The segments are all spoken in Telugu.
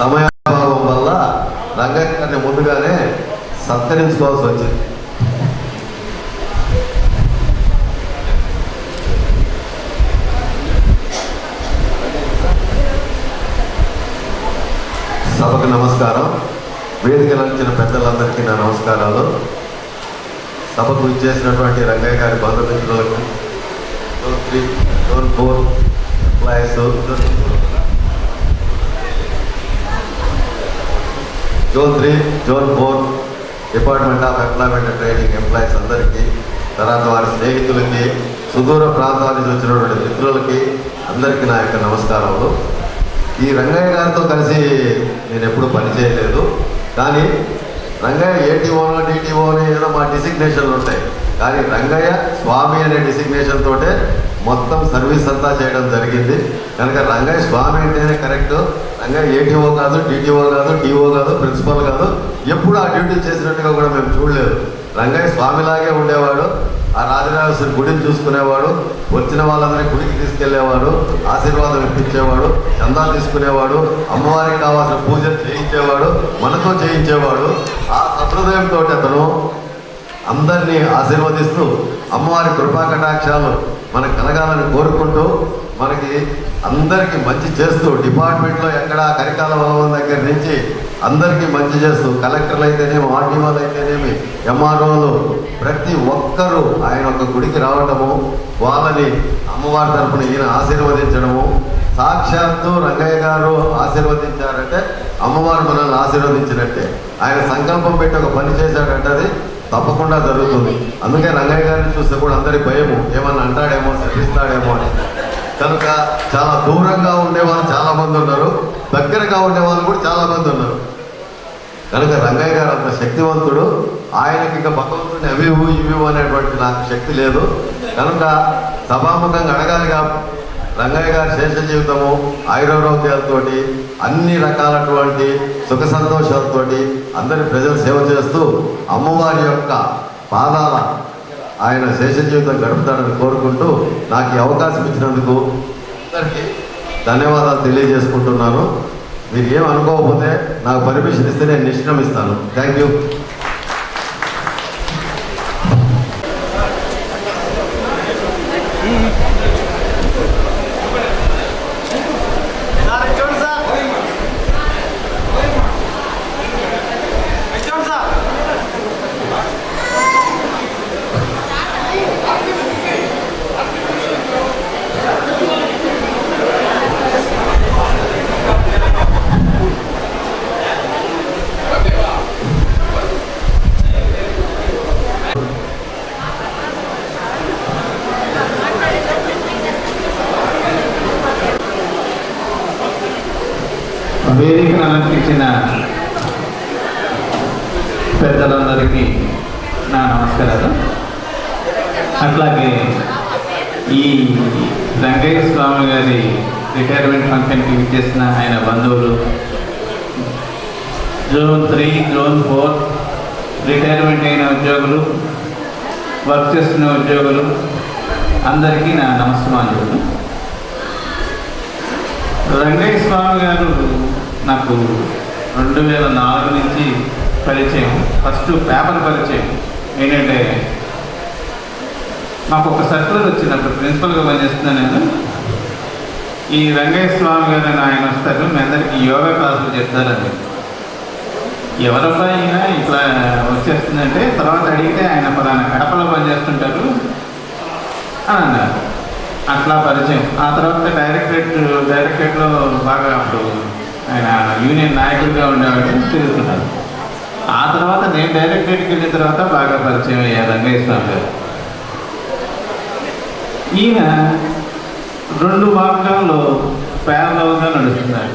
సమయాభావం వల్ల రంగయ్య గారిని ముందుగానే సత్కరించుకోవాల్సి వచ్చింది. సభకు నమస్కారం. వేదికలు వచ్చిన పెద్దలందరికీ నా నమస్కారాలు. సభకు ఇచ్చేసినటువంటి రంగయ్య గారి బంధుమిత్రులకు zone three zone four employees zone three zone four department of employment and training employees అందరికీ తర్వాత వారి స్నేహితులకి సుదూర ప్రాంతాల నుంచి వచ్చినటువంటి మిత్రులకి అందరికీ నా యొక్క నమస్కారములు. ఈ రంగయ్య గారితో కలిసి నేను ఎప్పుడు పనిచేయలేదు కానీ రంగయ్య ఏటీఓనో డిటిఓనో ఏదో మా డిసిగ్నేషన్లు ఉంటాయి. కానీ రంగయ్య స్వామి అనే డిసిగ్నేషన్ తోటే మొత్తం సర్వీస్ అంతా చేయడం జరిగింది. కనుక రంగయ్య స్వామి అంటేనే కరెక్ట్. రంగయ్య ఏటీఓ కాదు డిటిఓ కాదు డిఓ కాదు ప్రిన్సిపల్ కాదు. ఎప్పుడు ఆ డ్యూటీ చేసినట్టుగా కూడా మేము చూడలేదు. రంగయ్య స్వామిలాగే ఉండేవాడు. ఆ రాజరాజేశ్వరి గుడిని చూసుకునేవాడు. వచ్చిన వాళ్ళందరినీ గుడికి తీసుకెళ్ళేవాడు. ఆశీర్వాదం ఇప్పించేవాడు. చందాలు తీసుకునేవాడు. అమ్మవారికి కావాల్సిన పూజలు చేయించేవాడు. మనతో చేయించేవాడు. ఆ సహృదయంతో అతను అందరినీ ఆశీర్వదిస్తూ అమ్మవారి కృపా కటాక్షాలు మనకు కలగాలని కోరుకుంటూ మనకి అందరికీ మంచి చేస్తూ డిపార్ట్మెంట్లో ఎక్కడ కరికాల భవన్ దగ్గర నుంచి అందరికీ మంచి చేస్తూ కలెక్టర్లు అయితేనేమి ఆర్డీఓలు అయితేనేమి ఎంఆర్ఓలు ప్రతి ఒక్కరూ ఆయన ఒక గుడికి రావటము వాళ్ళని అమ్మవారి తరపున ఈయన ఆశీర్వదించడము. సాక్షాత్తు రంగయ్య గారు ఆశీర్వదించారంటే అమ్మవారు మనల్ని ఆశీర్వదించినట్టే. ఆయన సంకల్పం పెట్టి ఒక పని చేశాడంటే అది తప్పకుండా జరుగుతుంది. అందుకే రంగయ్య గారిని చూస్తే కూడా అందరి భయము ఏమన్నా అంటాడేమో శపిస్తాడేమో అని. కనుక చాలా దూరంగా ఉండేవాళ్ళు చాలా మంది ఉన్నారు. దగ్గరగా ఉండేవాళ్ళు కూడా చాలా మంది ఉన్నారు. కనుక రంగయ్య గారు అంత శక్తివంతుడు. ఆయనకి ఇక భగవంతుని అవి ఇవి అనేటువంటి నాకు శక్తి లేదు. కనుక సభాముఖంగా అడగాలిగా రంగయ్య గారి శేష జీవితము ఆయురారోగ్యాలతోటి అన్ని రకాలటువంటి సుఖ సంతోషాలతో అందరి ప్రజలు సేవ చేస్తూ అమ్మవారి యొక్క పాదాల ఆయన శేష జీవితం గడుపుతాడని కోరుకుంటూ నాకు ఈ అవకాశం ఇచ్చినందుకు అందరికీ ధన్యవాదాలు తెలియజేసుకుంటున్నాను. మీరు ఏం అనుకోకపోతే నాకు పర్మిషన్ ఇస్తే నేను నిష్క్రమిస్తాను థ్యాంక్ యూ వేదికను అలంకరించిన పెద్దలందరికీ నా నమస్కారాలు. అట్లాగే ఈ వెంకయ్య స్వామి గారి రిటైర్మెంట్ ఫంక్షన్కి విచ్చేసిన ఆయన బంధువులు zone three zone four retirement అయిన ఉద్యోగులు వర్క్ చేస్తున్న ఉద్యోగులు అందరికీ నా నమస్కారాలు. రంగయ్య స్వామి గారు నాకు రెండు వేల నాలుగు నుంచి పరిచయం. ఫస్ట్ పేపర్ పరిచయం. ఏంటంటే మాకు ఒక సర్కులర్ వచ్చినప్పుడు ప్రిన్సిపల్గా పనిచేస్తున్నాను నేను. ఈ రంగయ్య స్వామి గారు అని ఆయన వస్తారు. మీ అందరికీ యోగా క్లాసులు చెప్తారని. ఎవరబ్బా అయినా ఇట్లా వచ్చేస్తుందంటే తర్వాత అడిగితే ఆయన పలానా కడపలో పనిచేస్తుంటారు అని అన్నారు. అట్లా పరిచయం. ఆ తర్వాత డైరెక్టరేట్ డైరెక్టరేట్లో బాగా అప్పుడు ఆయన యూనియన్ నాయకుడిగా ఉండేవాడు తిరుగుతున్నారు ఆ తర్వాత నేను డైరెక్టరేట్కి వెళ్ళిన తర్వాత బాగా పరిచయం అయ్యారు రంగయ్య స్వామి గారు. ఈయన రెండు మార్గాల్లో ప్యారలవుగా నడుస్తున్నాడు.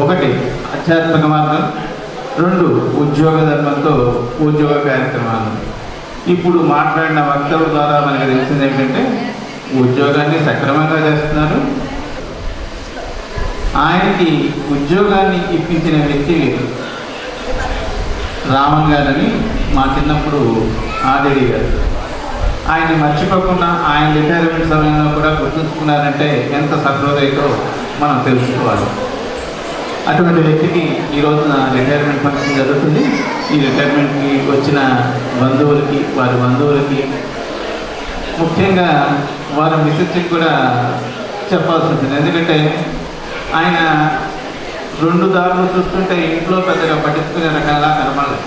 ఒకటి ఆధ్యాత్మిక మార్గం రెండు ఉద్యోగ ధర్మంతో ఉద్యోగ కార్యక్రమాలు. ఇప్పుడు మాట్లాడిన వక్తల ద్వారా మనకి తెలిసింది ఏంటంటే ఉద్యోగాన్ని సక్రమంగా చేస్తున్నారు ఆయనకి ఉద్యోగాన్ని ఇప్పించిన వ్యక్తి రామన్ గారని మా చిన్నప్పుడు ఆదిడి గారు. ఆయన మర్చిపోకుండా ఆయన రిటైర్మెంట్ సమయంలో కూడా గుర్తుంచుకున్నారంటే ఎంత సహృదయతో మనం తెలుసుకోవాలి. అటువంటి వ్యక్తికి ఈ రోజున రిటైర్మెంట్ ఫంక్షన్ జరుగుతుంది. ఈ రిటైర్మెంట్కి వచ్చిన బంధువులకి వారి బంధువులకి ముఖ్యంగా వారి మిసెస్కి కూడా చెప్పాల్సి ఉంటుంది. ఎందుకంటే ఆయన రెండు దారులు చూస్తుంటే ఇంట్లో పెద్దగా పట్టించుకునే రకాల కనపడలేదు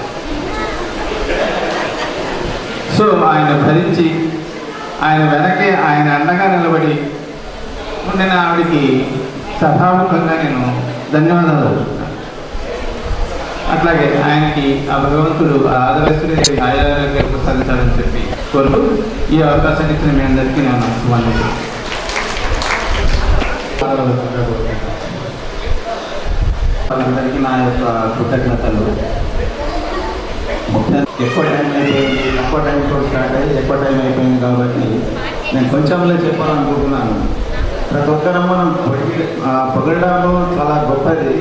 సో ఆయన భరించి ఆయన వెనకే ఆయన అండగా నిలబడి నేను ఆవిడికి సభాముఖంగా నేను ధన్యవాదాలు అట్లాగే ఆయనకి ఆ భగవంతుడు ఆ ఆదర్శుడి ప్రసాదించాలని చెప్పి కోరుకు ఈ అవకాశాన్ని ఇచ్చిన మీ అందరికీ నేను మళ్ళీ వాళ్ళందరికీ నా యొక్క కృతజ్ఞతలు. ఎక్కువ టైం అయిపోయింది తక్కువ టైంతో స్టార్ట్ అయ్యి ఎక్కువ టైం అయిపోయింది కాబట్టి నేను కొంచెంలో చెప్పాలనుకుంటున్నాను. ప్రతి ఒక్కరం మనం పొగిడి పొగడము చాలా గొప్పది.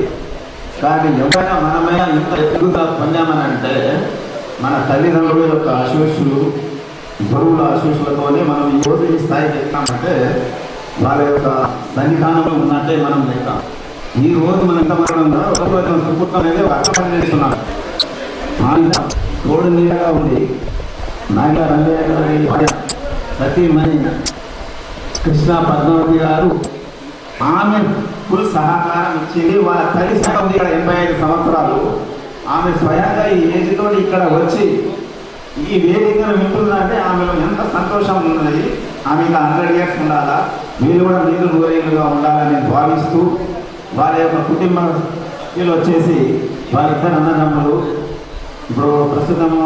కానీ ఎవరైనా మనమైనా ఇంత ఎదుగుగా పొందామని అంటే మన తల్లిదండ్రుల యొక్క ఆశీస్సులు గురువుల ఆశీస్సులతోనే మనం ఈ రోజు ఈ స్థాయికి ఎక్కామంటే వాళ్ళ యొక్క సన్నిధానంలో ఉన్నట్టే మనం లెక్క ఈ రోజు మనం ఎంత మనం ఒక రోజు సుపుత్రం అనేది అర్థం చేస్తున్నాం ఆయన తోడు నీడగా ఉంది. నాయక రంగయ్య గారి భార్య సతీమణి కృష్ణ పద్మావతి గారు ఆమె ఫుల్ సహకారం ఇచ్చింది. వాళ్ళ తల్లి సహా ఇక్కడ ఎనభై ఐదు సంవత్సరాలు. ఆమె స్వయంగా ఈ ఏజ్తో ఇక్కడ వచ్చి ఈ వేదికను వింటుందంటే ఆమెలో ఎంత సంతోషం ఉన్నది ఆమె ఇంకా హండ్రెడ్ ఇయర్స్ ఉండాలా? వీళ్ళు కూడా నీళ్ళు నూరేళ్ళుగా ఉండాలని భావిస్తూ వారి యొక్క కుటుంబ వీళ్ళు వచ్చేసి వారిద్దరు అన్నదమ్ములు. ఇప్పుడు ప్రస్తుతము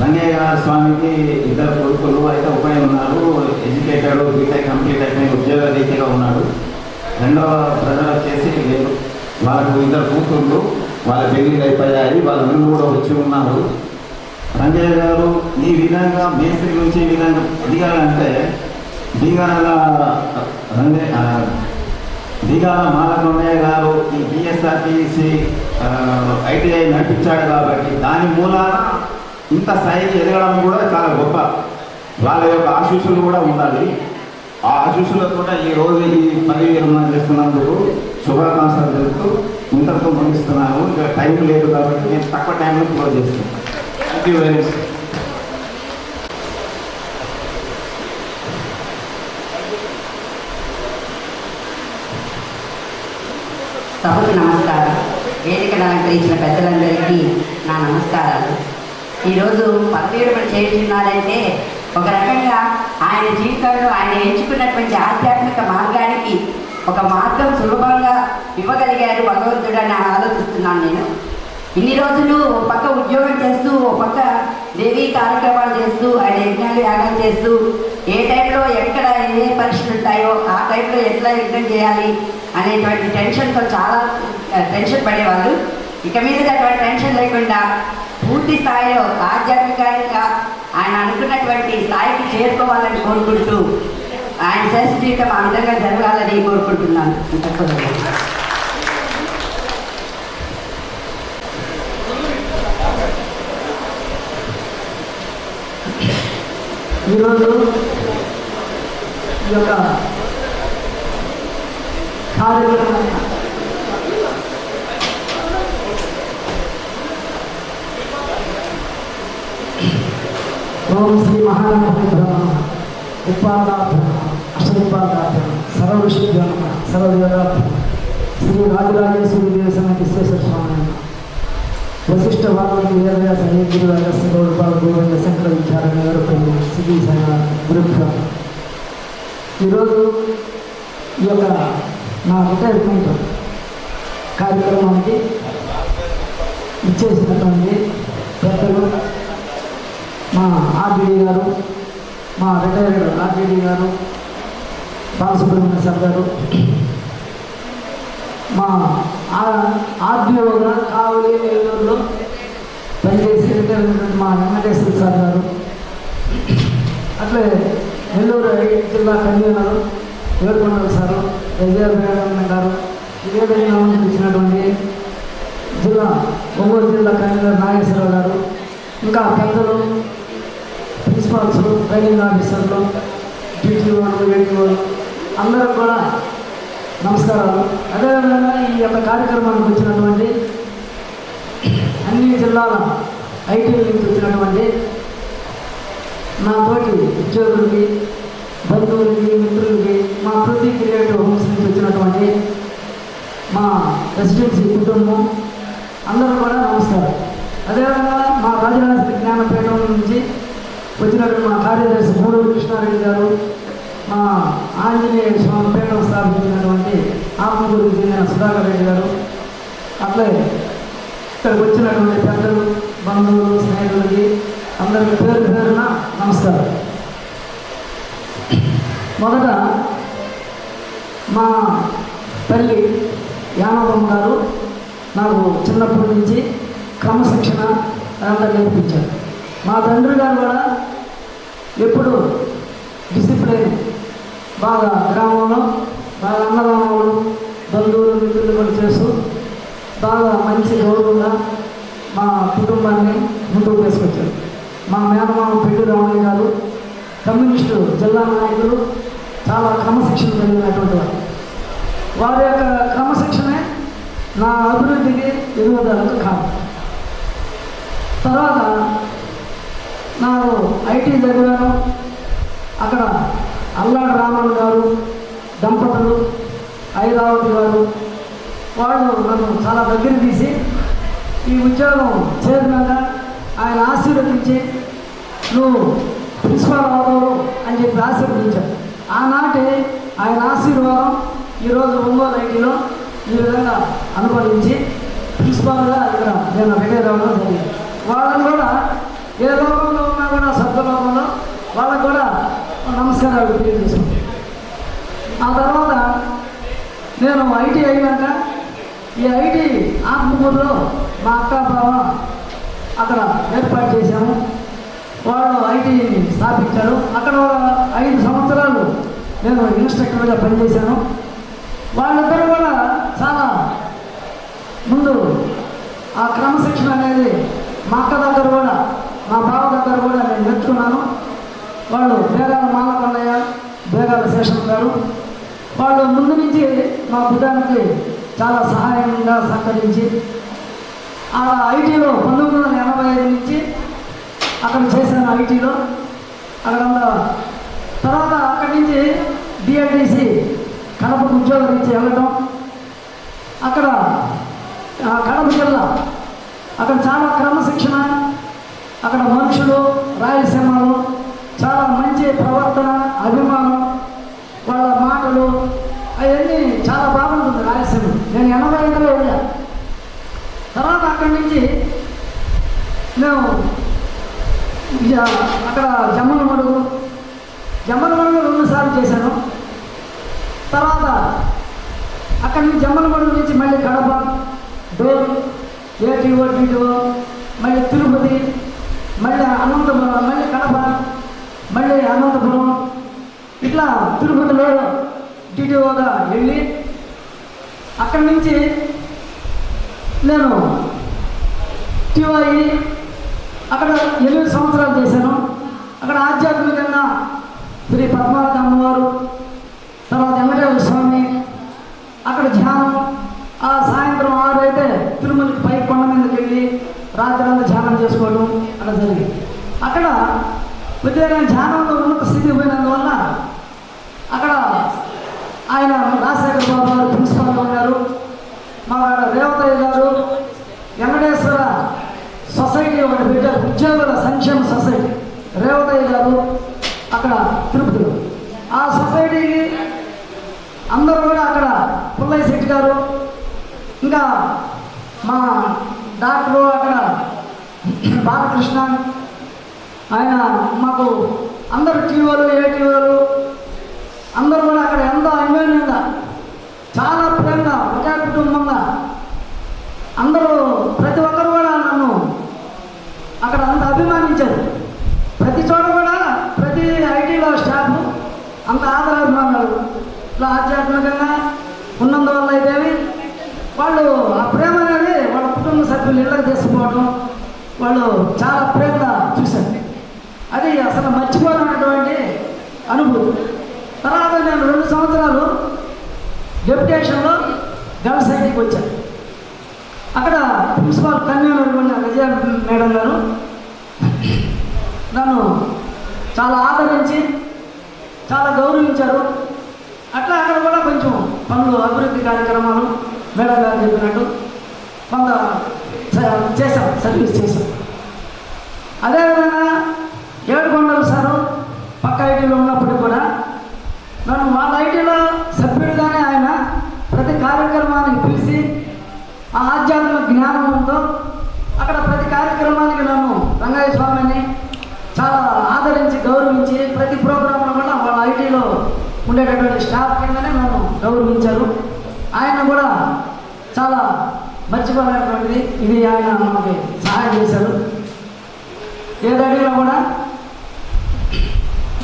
రంగయ్య స్వామికి ఇద్దరు కొడుకులు అయితే ఒకడే ఉన్నారు ఎడ్యుకేటెడ్ బీటెక్ కంప్లీట్ అయిపోయి ఉద్యోగ రీతిగా ఉన్నాడు. రెండవ బ్రదర్ వచ్చేసి లేరు వాళ్ళకు ఇద్దరు కూతుళ్ళు వాళ్ళ పెళ్ళిళ్ళు అయిపోయాయి వాళ్ళ కూడా వచ్చి ఉన్నారు. సంజయ్ గారు ఈ విధంగా మేస్త్రి నుంచి విధంగా దిగాలంటే దిగాల దిగాల మాలకొండయ్య గారు ఈ బిఎస్ఆర్టీసీ ఐటీఐ నడిపించాడు కాబట్టి దాని మూలాన ఇంత స్థాయికి ఎదగడం కూడా చాలా గొప్ప. వాళ్ళ యొక్క ఆశీస్సులు కూడా ఉండాలి. ఆ ఆశీస్సులతో కూడా ఈ రోజు ఈ పని విరమణ చేస్తున్నందుకు శుభాకాంక్షలు తెలుపుతూ ఇంతటితో ముగిస్తున్నాను. ఇంకా టైం లేదు కాబట్టి నేను తక్కువ టైంలో క్లోజ్ చేస్తున్నాను థ్యాంక్ యూ వెరీ మచ్ సభకు నమస్కారం. వేదికను అలంకరించిన పెద్దలందరికీ నా నమస్కారాలు. ఈరోజు పదవీరమణ చేస్తున్నారంటే ఒక రకంగా ఆయన జీవితంలో ఆయన ఎంచుకున్నటువంటి ఆధ్యాత్మిక మార్గానికి ఒక మార్గం సులభంగా ఇవ్వగలిగారు భగవంతుడని ఆలోచిస్తున్నాను నేను. ఇన్ని రోజులు ఒక పక్క ఉద్యోగం చేస్తూ ఒక పక్క దేవీ కార్యక్రమాలు చేస్తూ ఆయన యజ్ఞాలు యాగాలు చేస్తూ ఏ టైంలో ఎక్కడ ఏ పరీక్షలు ఉంటాయో ఆ టైంలో ఎట్లా యజ్ఞం చేయాలి అనేటువంటి టెన్షన్తో చాలా టెన్షన్ పడేవాళ్ళు. ఇక మీద అటువంటి టెన్షన్ లేకుండా పూర్తి స్థాయిలో ఆధ్యాత్మికంగా ఆయన అనుకున్నటువంటి స్థాయికి చేరుకోవాలని కోరుకుంటూ ఆయన శేష జీవితం ఆ విధంగా జరగాలని కోరుకుంటున్నాను. ఈరోజు ఈ యొక్క కార్యక్రమం ఓం శ్రీ మహాగణపతి బ్రహ్మ ఉపాదాభ్రమ అష్టదిపాదాభ్రమ సర్వవిశుద్ధ్రమ సర్వదేవాభ్రమ శ్రీ రాజరాజేశ్వరి దేవసన విశ్వేశ్వర స్వామి వశిష్ఠ వాల్మీకి వేదవ్యాస గురు అగస్త్య గౌడ బాబు గోవింద శంకర విచారణ గారు ఈరోజు ఈ యొక్క నా రిటైర్మెంట్ కార్యక్రమానికి ఇచ్చేసినటువంటి పెద్దలు మా ఆర్డీడీ గారు మా రిటైర్డ్ ఆర్డీడీ గారు బాలసుబ్రహ్మణ్య సార్ గారు మా ఆర్డీఓగా కావలి నెల్లూరులో పనిచేసి రిటైర్మెంట్ మా వెంకటేశ్వర సార్ గారు. అట్లే నెల్లూరు జిల్లా కన్వీనరు వేడుకొండల సారు విజయభేడమ్మ గారు ఇదే ఇచ్చినటువంటి జిల్లా ఒంగోలు జిల్లా కన్వీనర్ నాగేశ్వరరావు గారు ఇంకా పెద్దలు ప్రిన్సిపాల్స్ ట్రైనింగ్ ఆఫీసర్లు టీటీఓలు వాళ్ళు అందరూ కూడా నమస్కారాలు. అదేవిధంగా ఈ యొక్క కార్యక్రమానికి వచ్చినటువంటి అన్ని జిల్లాల ఐటీ నుంచి వచ్చినటువంటి నా తోటి ఉద్యోగులకి బంధువులకి మిత్రులకి మా ప్రతి క్రియేటివ్ హోమ్స్ నుంచి వచ్చినటువంటి మా రెసిడెన్సీ కుటుంబం అందరూ కూడా నమస్కారం. అదేవిధంగా మా రాజరాజ జ్ఞానపీఠం నుంచి వచ్చినటువంటి మా కార్యదర్శి మూడూరు కృష్ణారెడ్డి గారు మా ఆంజనేయ స్వామి పీఠం స్థాపించినటువంటి ఆత్మగురికి చెందిన సుధాకర్ రెడ్డి గారు అట్లే ఇక్కడికి వచ్చినటువంటి పెద్దలు బంధువులు స్నేహితులకి అందరికీ పేరు పేరున నమస్కారం. మొదట మా తల్లి యానవమ్మ గారు నాకు చిన్నప్పటి నుంచి క్రమశిక్షణ అంతా నేర్పించారు. మా తండ్రి గారు కూడా ఎప్పుడు డిసిప్లిన్ బాగా గ్రామంలో వాళ్ళందరూ బంధువులు మిత్రులు కూడా చేస్తూ బాగా మంచి గౌరవంగా మా కుటుంబాన్ని ముందుకు తీసుకొచ్చారు. మా మేనమామ పెళ్ళి రామయ్య గారు కమ్యూనిస్టు జిల్లా నాయకులు చాలా క్రమశిక్షణ కలిగినటువంటి వారు. వారి యొక్క క్రమశిక్షణే నా అభివృద్ధికి ఎదుగుదలకు కారణం. తర్వాత నాకు ఐటీ చదివాను అక్కడ అల్లాడు రామన్ గారు దంపతులు ఐరావతి గారు వాళ్ళు నన్ను చాలా దగ్గర తీసి ఈ ఉద్యోగం చేరినాక ఆయన ఆశీర్వదించి నువ్వు ప్రిన్సిపాల్ అవుతావు అని చెప్పి ఆశీర్వదించారు. ఆనాటి ఆయన ఆశీర్వాదం ఈరోజు ఒంగోలు ఐటీలో ఈ విధంగా అనుభవించి ప్రిన్సిపాల్గా ఇక్కడ నేను రిటైర్ అవ్వడం జరిగింది. వాళ్ళని కూడా ఏ లోకంలో ఉన్నా కూడా సద్లోకంలో వాళ్ళకు కూడా నమస్కారాలు తెలియజేసుకుంటాను ఆ తర్వాత నేను ఐటీ అయినాక ఈ ఐటీ ఆత్మకూరులో మా అక్క బావ అక్కడ ఏర్పాటు చేశాము. వాళ్ళు ఐటీని స్థాపించారు. అక్కడ ఐదు సంవత్సరాలు నేను ఇన్స్ట్రక్టర్గా పనిచేశాను. వాళ్ళిద్దరూ కూడా చాలా ముందు ఆ క్రమశిక్షణ అనేది మా అక్క దగ్గర కూడా మా బావ దగ్గర కూడా నేను నేర్చుకున్నాను. వాళ్ళు బేగాల మాలకొండయ్య బేగాల శేషం గారు వాళ్ళు ముందు నుంచి మా బుద్ధానికి చాలా సహాయంగా సహకరించి ఆ ఐటీలో పంతొమ్మిది వందల ఎనభై ఐదు నుంచి అక్కడ చేశాను ఐటీలో అక్కడ తర్వాత అక్కడి నుంచి డిఆర్టీసీ కడపకు ఉద్యోగం ఇచ్చి వెళ్ళటం. అక్కడ కడప జిల్లా అక్కడ చాలా క్రమశిక్షణ అక్కడ మనుషులు రాయలసీమలో చాలా మంచి ప్రవర్తన అభిమానం పాటలు అవన్నీ చాలా బాగుంటుంది రాయలసీమ నేను ఎనభై ఐదులో వెళ్ళా తర్వాత అక్కడి నుంచి మేము అక్కడ జమ్మల మడుగు జమ్మల మడుగు రెండుసార్లు చేశాను. తర్వాత అక్కడి నుంచి జమ్మల మడుగు నుంచి మళ్ళీ కడప డోర్ ఏటీఓ టీటీఓ మళ్ళీ తిరుపతి మళ్ళీ అనంతపురం మళ్ళీ కడప మళ్ళీ అనంతపురం. ఇట్లా తిరుపతిలో టీటీఓగా వెళ్ళి అక్కడి నుంచి నేను టీవై అక్కడ ఎనిమిది సంవత్సరాలు చేశాను. అక్కడ ఆధ్యాత్మికంగా శ్రీ పద్మావతి అమ్మవారు తర్వాత వెంకటేశ్వర స్వామి అక్కడ ధ్యానం. ఆ సాయంత్రం ఆరు అయితే తిరుమలకి పై కొండ మీదకి వెళ్ళి రాత్రి అంతా ధ్యానం చేసుకోవడం అలా జరిగింది. అక్కడ ప్రత్యేకంగా ధ్యానంలో ఉన్నత స్థితికి పోయినందువల్ల అక్కడ ఆయన రాజశేఖర బాబు గారు ప్రిన్సిపాల్గా ఉన్నారు మా రేవతయ్య గారు వెంకటేశ్వర సొసైటీ ఒకటి పెట్టారు ఉద్యోగుల సంక్షేమ సొసైటీ రేవతయ్య గారు తృప్తులు ఆ సొసైటీకి అందరూ కూడా అక్కడ పుల్లయ్య శెట్టి గారు ఇంకా మా డాక్టరు అక్కడ బాలకృష్ణ ఆయన మాకు అందరు టీవీలు ఏ టీవీలు అందరూ కూడా అక్కడ ఎంతో అన్యోన్యంగా చాలా ప్రేమగా ఒకే కుటుంబంగా అందరూ ప్రతి ఒక్కరు కూడా నన్ను అక్కడ అంత అభిమానించారు ప్రతి చోట కూడా ప్రతి ఐటీలో స్టాఫ్ అంత ఆదరాభిమానాలు ఇట్లా ఆధ్యాత్మికంగా ఉన్నందువల్ల అయితేవి వాళ్ళు ఆ ప్రేమ అనేది వాళ్ళ కుటుంబ సభ్యులు ఇళ్ళకి తీసుకుపోవడం వాళ్ళు చాలా ప్రేమగా చూశారు. అది అసలు మర్చిపోయినటువంటి అనుభూతి. తర్వాత నేను రెండు సంవత్సరాలు డెప్యుటేషన్లో గర్ల్స్ ఐటీకి వచ్చాను. అక్కడ ప్రిన్సిపాల్ కన్వీనర్ విజయ మేడం గారు నన్ను చాలా ఆదరించి చాలా గౌరవించారు. అట్లా అక్కడ కూడా కొంచెం పనులు అభివృద్ధి కార్యక్రమాలు మేడం గారు చెప్పినట్టు కొంత చేశాం సర్వీస్ చేశాం. అదేవిధంగా ఏడుకొండలు సారు పక్క ఐటీలో ఉన్నప్పుడు కూడా నన్ను వాళ్ళ ఐటీలో సభ్యుడిగానే ఆయన ప్రతి కార్యక్రమానికి పిలిచి ఆ ఆధ్యాత్మిక జ్ఞానంతో అక్కడ ప్రతి కార్యక్రమానికి నన్ను రంగయ్య స్వామిని చాలా ఆదరించి గౌరవించి ప్రతి ప్రోగ్రాంలో కూడా వాళ్ళ ఐటీలో ఉండేటటువంటి స్టాఫ్ కిందనే నన్ను గౌరవించారు ఆయన కూడా చాలా మర్చిపోలేనటువంటిది ఇది ఆయన మనకి సహాయం చేశారు. ఏది కూడా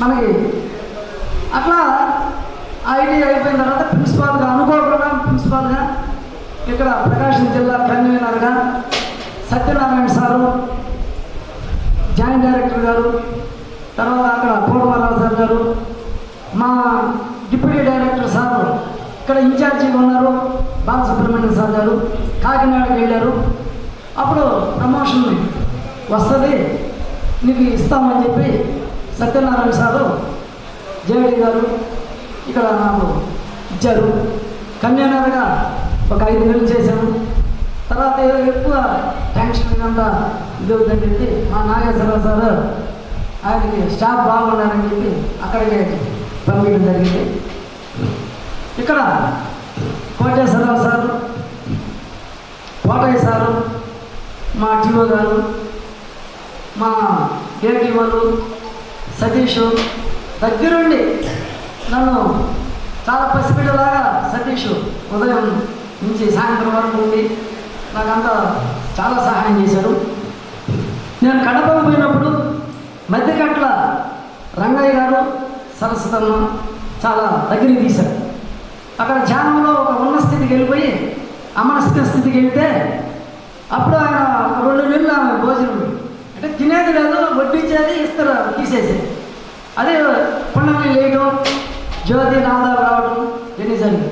మనకి అట్లా ఐటీ అయిపోయిన తర్వాత ప్రిన్సిపాల్గా అనుకోకుండా ప్రిన్సిపాల్గా ఇక్కడ ప్రకాశం జిల్లా కన్వీనర్గా సత్యనారాయణ సారు జాయింట్ డైరెక్టర్ గారు తర్వాత అక్కడ పూర్వరావు సార్ గారు మా డిప్యూటీ డైరెక్టర్ సారు ఇక్కడ ఇన్ఛార్జిగా ఉన్నారు. బాలసుబ్రహ్మణ్యం సార్ గారు కాకినాడకి వెళ్ళారు. అప్పుడు ప్రమోషన్ వస్తుంది నీకు ఇస్తామని చెప్పి సత్యనారాయణ సారు జేడి గారు ఇక్కడ నాకు ఇచ్చారు. కన్యానర్గా ఒక ఐదు నెలలు చేశాను. తర్వాత ఏదో ఎక్కువ టెన్షన్ అంతా ఇది అవుతుందని చెప్పి మా నాగేశ్వరరావు సార్ ఆయనకి స్టాఫ్ బాగున్నారని చెప్పి అక్కడికి పంపించడం జరిగింది. ఇక్కడ కోటేశ్వరరావు సారు కోటయ్య సారు మా టీఓ గారు మా ఏటీఓలు సతీష్ దగ్గరుండి నన్ను చాలా పసిపిల్లలాగా సతీష్ ఉదయం నుంచి సాయంత్రం వరకు ఉండి నాకంతా చాలా సహాయం చేశారు. నేను కడప పోయినప్పుడు మధ్యకట్ల రంగయ్య గారు సరస్వతమ్మ చాలా దగ్గరికి తీశారు. అక్కడ ధ్యానంలో ఒక ఉన్న స్థితికి వెళ్ళిపోయి అమనస్క స్థితికి వెళ్తే అప్పుడు ఆయన రెండు నెలలు ఆమె భోజనం. అంటే తినేది లేదు వడ్డించేది ఇస్తారు తీసేసేది అదే పుణ్యని లేయడం జ్యోతి నాదాలు రావడం ఇవన్నీ జరిగింది.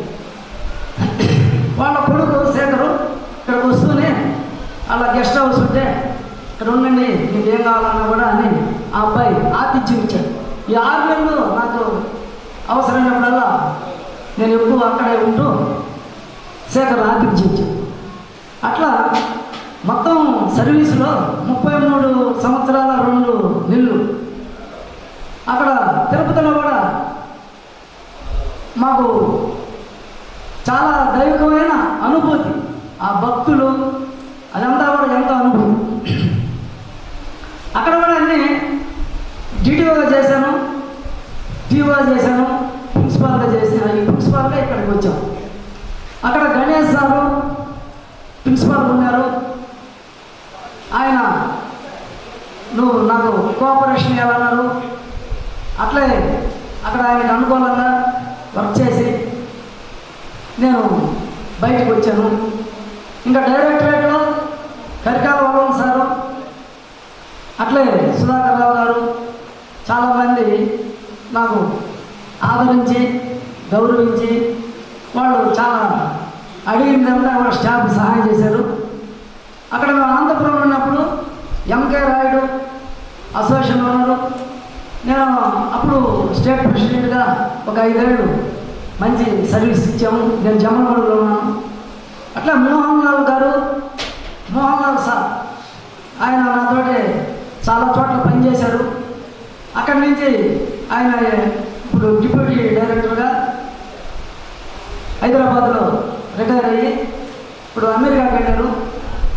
వాళ్ళ కొడుకు శేఖరు ఇక్కడికి వస్తూనే అలా గెస్ట్ హౌస్ ఉంటే ఇక్కడ ఉండండి మీకు ఏం కావాలన్నా కూడా అని ఆ అబ్బాయి ఆతిథ్యం ఇచ్చాడు. ఈ ఆరు నెలలు నాకు అవసరమైనప్పుడల్లా నేను ఎప్పుడు అక్కడే ఉంటూ శేఖర్ ఆతిథ్యం అట్లా మొత్తం సర్వీసులో ముప్పై మూడు సంవత్సరాల రెండు నెలలు. అక్కడ తిరుపతిలో కూడా మాకు చాలా దైవికమైన అనుభూతి. ఆ భక్తులు అదంతా కూడా ఎంతో అనుభూతి. అక్కడ కూడా అన్నీ డిటిఓ చేశాను టీఓ చేశాను ప్రిన్సిపాల్గా చేసిన ఈ ప్రిన్సిపాల్గా ఇక్కడికి వచ్చాం అక్కడ సారు ప్రిన్సిపాల్ ఉన్నారు. ఆయన నువ్వు నాకు కోఆపరేషన్ ఇవ్వాలన్నారు. అట్లే అక్కడ ఆయనకు అనుకూలంగా వర్క్ చేసి నేను బయటకు వచ్చాను. ఇంకా డైరెక్టరేట్లో కరికాల వరం సారు అట్లే సుధాకర్ రావు గారు చాలామంది నాకు ఆదరించి గౌరవించి వాళ్ళు చాలా అడిగిందంతా కూడా స్టాఫ్ సహాయం చేశారు. అక్కడ మేము అనంతపురం ఉన్నప్పుడు ఎంకే రాయుడు అసోసియేషన్ ఉన్నారు నేను అప్పుడు స్టేట్ ప్రెసిడెంట్గా ఒక ఐదేళ్ళు మంచి సర్వీస్ ఇచ్చాము. నేను జమ్మలమడుగులో ఉన్నాను. అట్లా మోహన్ లాల్ గారు మోహన్ లాల్ సార్ ఆయన నాతోటి చాలా చోట్ల పనిచేశారు. అక్కడి నుంచి ఆయన ఇప్పుడు డిప్యూటీ డైరెక్టర్గా హైదరాబాద్లో రిటైర్ అయ్యి ఇప్పుడు అమెరికా వెళ్ళారు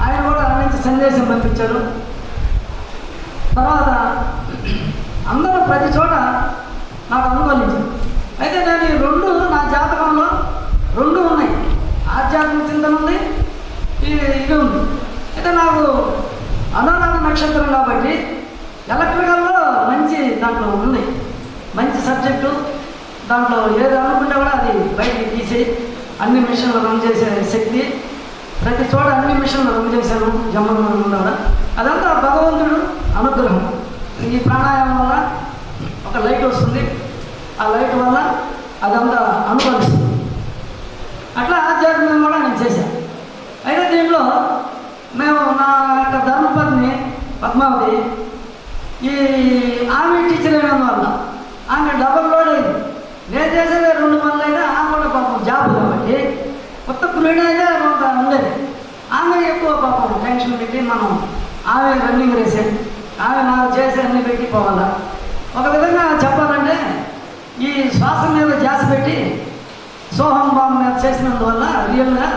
ఆయన కూడా మంచి నుంచి సందేశం పంపించారు. తర్వాత అందరూ ప్రతి చోట నాకు అనుకూలించారు అయితే నేను ఈ రెండు నా జాతకంలో రెండు ఉన్నాయి. ఆధ్యాత్మిక చింతన ఉంది ఇది ఇది ఉంది. అయితే నాకు అనురాధ నక్షత్రం కాబట్టి ఎలక్ట్రికల్లో మంచి దాంట్లో ఉంది మంచి సబ్జెక్టు దాంట్లో ఏది అనుకుంటే కూడా అది బయటికి తీసి అన్ని మిషన్లు రన్ చేసే శక్తి ప్రతి చోట అన్ని మిషన్లు రన్ చేశాను జమ్మ అదంతా భగవంతుడు అనుగ్రహం. ఈ ప్రాణాయామం వల్ల ఒక లైట్ వస్తుంది. ఆ లైట్ వల్ల అదంతా అనుభవిస్తుంది. అట్లా ఆధ్యాత్మికం కూడా నేను చేశాను అయితే దీంట్లో మేము నా యొక్క ధర్మపత్ని పద్మావతి ఈ ఆమె టీచర్ అయినందువల్ల ఆమె డబల్ లోడ్ అయింది. నేను చేసేది రెండు మంది కొత్త అయితే కొంత ఉండేది. ఆమె ఎక్కువ పాపం. టెన్షన్ పెట్టి మనం ఆమె రన్నింగ్ రేసేది ఆమె నాకు చేసే అన్ని పెట్టి పోవాలా ఒక విధంగా చెప్పాలంటే ఈ శ్వాస మీద ధ్యాస పెట్టి సోహం బాంబు మీద చేసినందువల్ల రియల్గా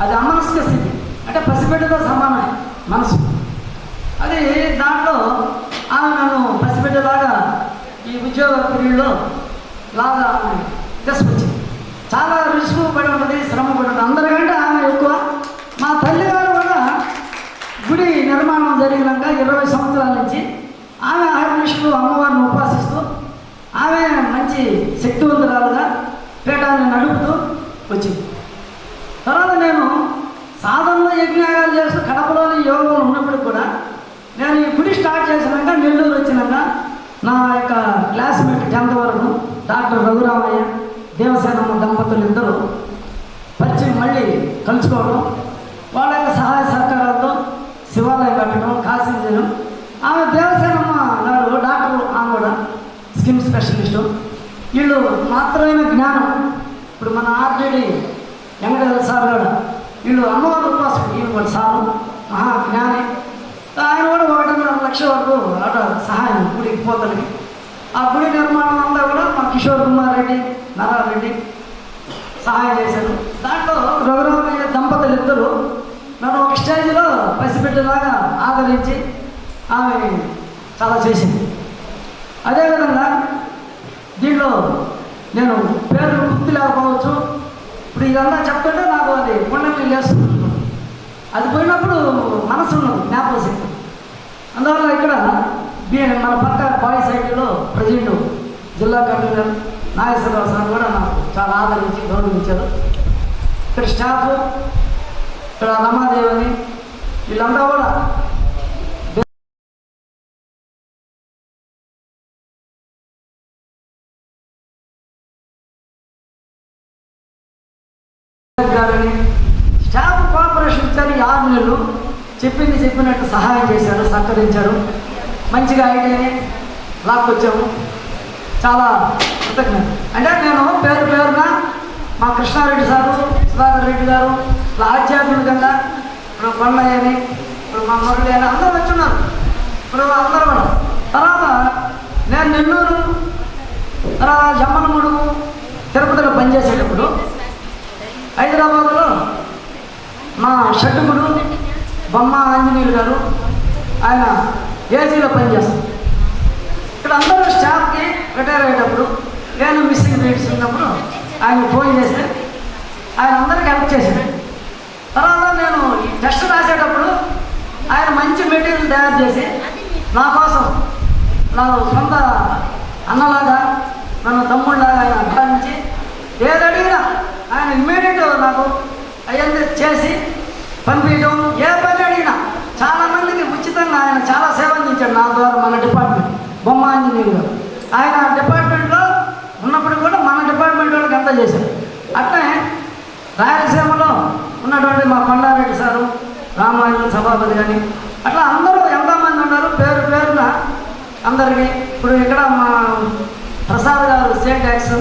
అది అమనస్క స్థితి. అంటే పసిబిడ్డతో సమానమే మనసు. అది దాంట్లో ఆమె నన్ను పసిబిడ్డలాగా ఈ ఉద్యోగ పీరియడ్లో లాగా ఆమె తీసుకొచ్చింది చాలా రిస్క్ పడి ఉంటుంది శ్రమ పడి ఉంటుంది అందరికంటే ఆమె ఎక్కువ. మా తల్లిగారు కూడా గుడి నిర్మాణం జరిగినాక ఇరవై సంవత్సరాల నుంచి ఆమె ఆహర్నిషులు అమ్మవారిని ఉపాసిస్తూ ఆమె మంచి శక్తివంతురాలుగా పీఠాన్ని నడుపుతూ వచ్చింది. తర్వాత నేను సాధనలో యజ్ఞాగాలు చేస్తూ కడపలోని యోగంలో ఉన్నప్పుడు కూడా నేను ఈ గుడి స్టార్ట్ చేసినాక నెల్లూరు వచ్చినాక నా యొక్క క్లాస్మేట్ టెన్త్ వరకు డాక్టర్ రఘురామయ్య దేవసేనమ్మ దంపతులు ఇద్దరు పరిచయం మళ్ళీ కలుసుకోవడం వాళ్ళ యొక్క సహాయ సహకారాలతో శివాలయం కట్టడం కాశీ చేయడం ఆమె దేవసేనమ్మ గారు డాక్టర్ ఆమె కూడా స్కిన్ స్పెషలిస్టు. వీళ్ళు మాత్రమైన జ్ఞానం. ఇప్పుడు మన ఆర్జేడి వెంకటేశ్వర సార్ కూడా వీళ్ళు అమ్మవారు ఉపాసకుడు వీళ్ళు కూడా సారు మహా జ్ఞాని. ఆయన కూడా ఒకటిన్నర లక్ష వరకు అట సహాయం గుడికి పోతలకి. ఆ గుడి నిర్మాణం అంతా కూడా మా కిషోర్ కుమార్ రెడ్డి నారాయణరెడ్డి సహాయం చేశారు. దాంట్లో రఘురామయ్య దంపతులు ఇద్దరు నన్ను ఒక స్టేజ్లో పసిపెట్టేలాగా ఆదరించి ఆమె చాలా చేసింది. అదేవిధంగా దీంట్లో నేను పేరు గుర్తు లేకపోవచ్చు. ఇప్పుడు ఇదంతా చెప్తుంటే నాకు అది పుణ్యం లేస్తుంది. అది పోయినప్పుడు మనసు ఉన్నది జ్ఞాపక శక్తి అందువల్ల ఇక్కడ మన పక్క బాయ్ సైడ్లో ప్రజెంట్ జిల్లా కన్వీనర్ నాగేశ్వరరావు సార్ కూడా నాకు చాలా ఆదరించి గౌరవించారు. ఇక్కడ స్టాఫ్ ఇక్కడ రమాదేవిని వీళ్ళంతా కూడా గారిని స్టాఫ్ కోఆపరేషన్ ఇచ్చారు ఈ ఆరు నెలలు చెప్పింది చెప్పినట్టు సహాయం చేశారు సహకరించారు. మంచిగా ఐడియాని లాక్కొచ్చాము. చాలా పుస్తకం అంటే నేను పేరు పేరున మా కృష్ణారెడ్డి సారు సుధాకర్ రెడ్డి గారు ఇలా ఆధ్యాత్మికంగా ఇప్పుడు కొండయ్యని ఇప్పుడు మా మురళి అని అందరూ వచ్చున్నారు ఇప్పుడు అందరూ కూడా. తర్వాత నేను నెల్లూరు తర్వాత జమ్మలమూడుగు తిరుపతిలో పనిచేసేటప్పుడు హైదరాబాద్లో మా షడ్డుగుడు బొమ్మ ఆంజనేయులు గారు ఆయన ఏసీలో పనిచేస్తారు. ఇక్కడ అందరూ స్టాఫ్కి రిటైర్ అయ్యేటప్పుడు నేను మిస్సింగ్ రేట్స్ ఉన్నప్పుడు ఆయన ఫోన్ చేస్తే ఆయన అందరికీ హెల్ప్ చేశాను తర్వాత నేను ఈ టెస్ట్ రాసేటప్పుడు ఆయన మంచి మెటీరియల్ తయారు చేసి నా కోసం నా సొంత అన్నలాగా నన్ను తమ్ముళ్ళలాగా ఆయన భావించి ఏది అడిగినా ఆయన ఇమ్మీడియట్ నాకు అవన్నీ చేసి పంపించడం. ఏ పని అడిగినా చాలా మందికి ఉచితంగా ఆయన చాలా సేవ అందించాడు నా ద్వారా మన డిపార్ట్మెంట్ బొమ్మ ఆంజనేయులు ఆయన డిపార్ట్మెంట్ డిపార్ట్మెంట్ చేశారు. అట్లే రాయలసీమలో ఉన్నటువంటి మా కొండారెడ్డి సారు రామాయణ సభాపతి కానీ అట్లా అందరూ ఎంతోమంది ఉన్నారు పేరు పేరున అందరికీ. ఇప్పుడు ఇక్కడ మా ప్రసాద్ గారు స్టేట్ ట్యాక్స్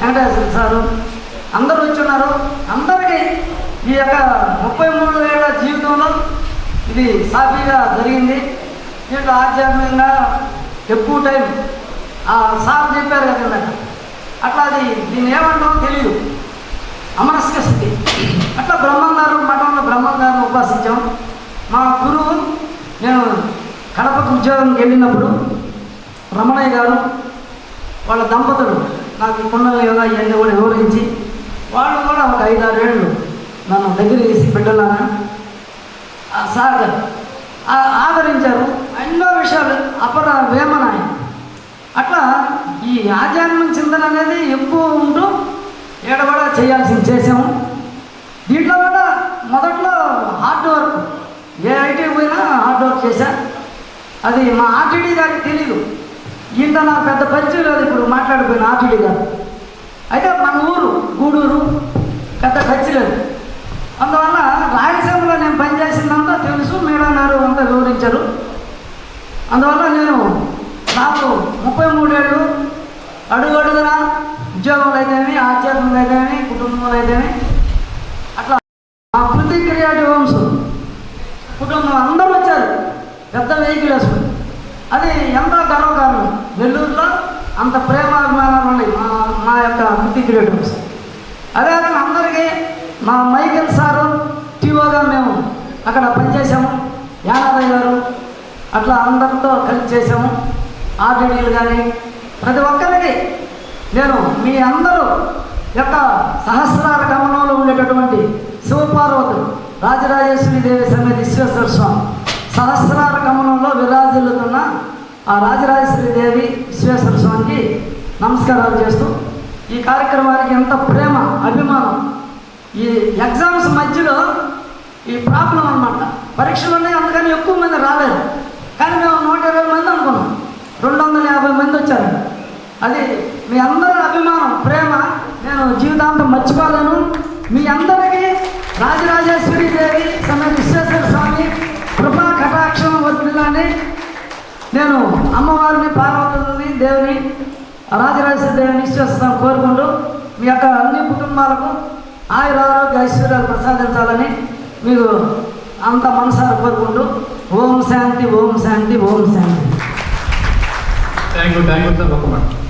వెంకటేశ్వర సారు అందరూ వచ్చున్నారు. అందరికీ ఈ యొక్క ముప్పై మూడు ఏళ్ళ జీవితంలో ఇది సాఫీగా జరిగింది. దీంట్లో ఆధ్యాత్మికంగా ఎక్కువ టైం ఆ సార్ చెప్పారు కదా అట్లా అది దీన్ని ఏమంటామో తెలియదు. అమరస్క స్థితి అట్లా బ్రహ్మంగారు మఠంలో బ్రహ్మంగారిని ఉపాసించాం మా గురువు నేను కడపకు ఉద్యోగంకి వెళ్ళినప్పుడు రమణయ్య గారు వాళ్ళ దంపతులు నాకు కొండలు కుండల యోగా ఇవన్నీ కూడా వివరించి వాళ్ళు కూడా ఒక ఐదారు ఏళ్ళు నన్ను దగ్గర తీసి బిడ్డలాగా ఆ సాగర్ ఆ- ఆదరించారు. ఎన్నో విషయాలు అపర వేమన అట్లా ఈ ఆధ్యాత్మిక చింతన అనేది ఎక్కువ ఉంటూ ఈడ కూడా చేయాల్సింది చేసాము దీంట్లో కూడా మొదట్లో హార్డ్ వర్క్ ఏ ఐటీ పోయినా హార్డ్ వర్క్ చేశా. అది మా ఆర్టీడీ గారికి తెలీదు. ఇంత నాకు పెద్ద పరిచయం లేదు ఇప్పుడు మాట్లాడిపోయిన ఆర్టీడీ గారు. అయితే మన ఊరు గూడూరు పెద్ద ఖర్చు లేదు. అందువల్ల రాయలసీమలో నేను పనిచేసిందంతా తెలుసు మేడం గారు అంతా వివరించారు. అందువల్ల నేను నాకు ముప్పై మూడేళ్ళు అడుగు అడుగున ఉద్యోగంలో అయితేనేమి ఆధ్యాత్మంలో అయితేనేమి కుటుంబంలో అయితేనేమి అట్లా మా పృథ్వీ క్రియేటివ్ హోమ్స్ కుటుంబం అందరూ వచ్చారు. పెద్ద వెహికల్ వేసుకుని. అది ఎంత గర్వకారణం? నెల్లూరులో అంత ప్రేమాభిమానాలు ఉన్నాయి మా మా యొక్క పృథ్వీ క్రియేటివ్ హోమ్స్ అదేవిధంగా అందరికీ మా మైకెల్ సారు టీఓగా మేము అక్కడ పనిచేసాము యానాదయ్య గారు అట్లా అందరితో కలిసి చేసాము ఆర్డీడీలు కానీ ప్రతి ఒక్కరికి నేను మీ అందరూ యొక్క సహస్రార గమనంలో ఉండేటటువంటి శివపార్వతులు రాజరాజేశ్వరి దేవి సన్నిధి విశ్వేశ్వర స్వామి. సహస్రార గమనంలో విరాజిల్లుతున్న ఆ రాజరాజేశ్వరి దేవి విశ్వేశ్వర స్వామికి నమస్కారాలు చేస్తూ ఈ కార్యక్రమానికి ఎంత ప్రేమ అభిమానం ఈ ఎగ్జామ్స్ మధ్యలో ఈ ప్రాబ్లం అన్నమాట. పరీక్షలు ఉన్నాయి అందుకని ఎక్కువ మంది రాలేదు. కానీ మేము నూట ఇరవై మంది అనుకున్నాం. రెండు వందల యాభై మంది వచ్చారు. అది మీ అందరి అభిమానం ప్రేమ. నేను జీవితాంతం మర్చిపోలేను. మీ అందరికీ రాజరాజేశ్వరి దేవి సమయ విశ్వేశ్వర స్వామి కృపా కటాక్షం వదిలండి నేను అమ్మవారిని పార్వతుని దేవుని రాజరాజేశ్వరి దేవిని విశ్వసిస్తాను కోరుకుంటూ మీ యొక్క అన్ని కుటుంబాలకు ఆయుర ఆరోగ్య ఐశ్వర్యాలు ప్రసాదించాలని మీరు అంత మనసారా కోరుకుంటూ ఓం శాంతి ఓం శాంతి ఓం శాంతి. Thank you thank you sir ఒక మాట